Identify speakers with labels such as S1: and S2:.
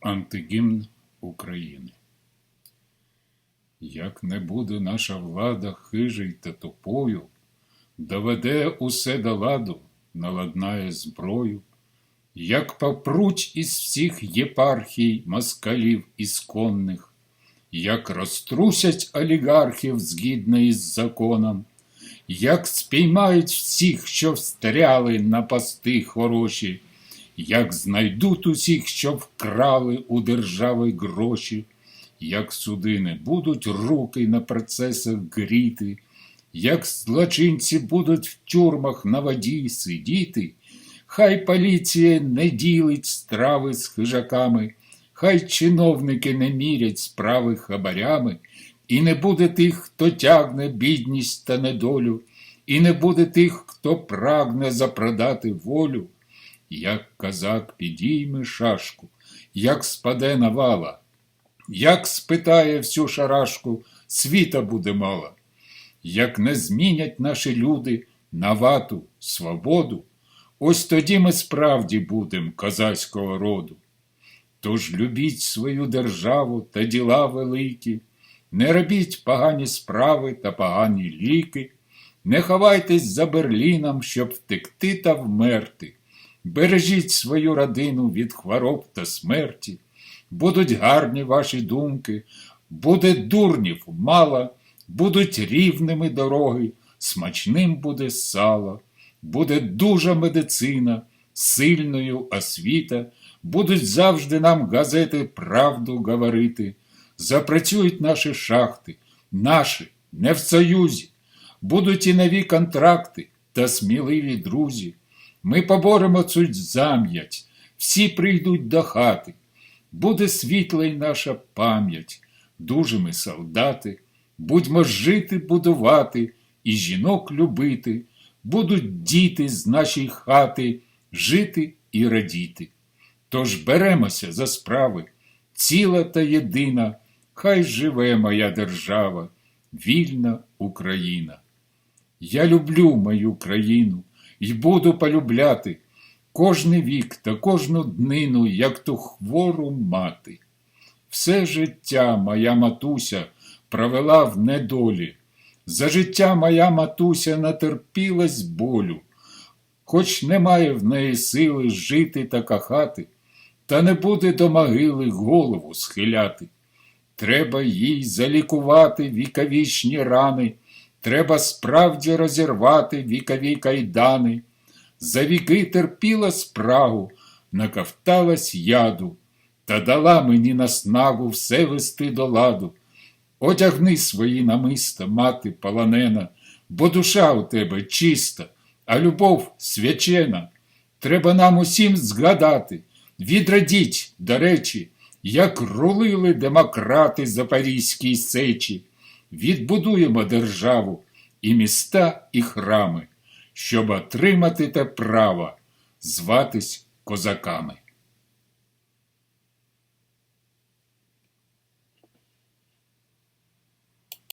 S1: Антигімн України. Як не буде наша влада хижий та тупою, доведе усе до ладу, наладнає зброю, як попруть із всіх єпархій москалів ісконних, як розтрусять олігархів згідно із законом, як спіймають всіх, що встряли на пости хороші, як знайдуть усіх, що вкрали у держави гроші, як суди не будуть руки на процесах гріти, як злочинці будуть в тюрмах на воді сидіти, хай поліція не ділить страви з хижаками, хай чиновники не мірять справи хабарями, і не буде тих, хто тягне бідність та недолю, і не буде тих, хто прагне запродати волю. Як козак підійме шашку, як спаде навала, як спитає всю шарашку, світа буде мало, як не змінять наші люди на вату, свободу, ось тоді ми справді будем козацького роду. Тож любіть свою державу та діла великі, не робіть погані справи та погані ліки, не ховайтесь за Берліном, щоб втекти та вмерти. Бережіть свою родину від хвороб та смерті, будуть гарні ваші думки, буде дурнів мало, будуть рівними дороги, смачним буде сало, буде дуже медицина, сильною освіта, будуть завжди нам газети правду говорити, запрацюють наші шахти, наші, не в союзі, будуть і нові контракти та сміливі друзі. Ми поборемо цю зам'ять, всі прийдуть до хати, буде світла й наша пам'ять, дуже ми солдати, будьмо жити, будувати і жінок любити, будуть діти з нашої хати жити і радіти. Тож беремося за справи, ціла та єдина, хай живе моя держава, вільна Україна. Я люблю мою країну і буду полюбляти кожний вік та кожну днину, як ту хвору мати. Все життя моя матуся провела в недолі. За життя моя матуся натерпілась болю, хоч немає в неї сили жити та кахати, та не буде до могили голову схиляти. Треба їй залікувати віковічні рани. Треба справді розірвати вікові кайдани. За віки терпіла спрагу, наковталась яду, та дала мені наснагу все вести до ладу. Одягни свої намиста, мати полонена, бо душа у тебе чиста, а любов свячена. Треба нам усім згадати, відрадіть, до речі, як рулили демократи Запорізькій сечі відбудуємо державу і міста, і храми, щоб отримати те право зватись козаками.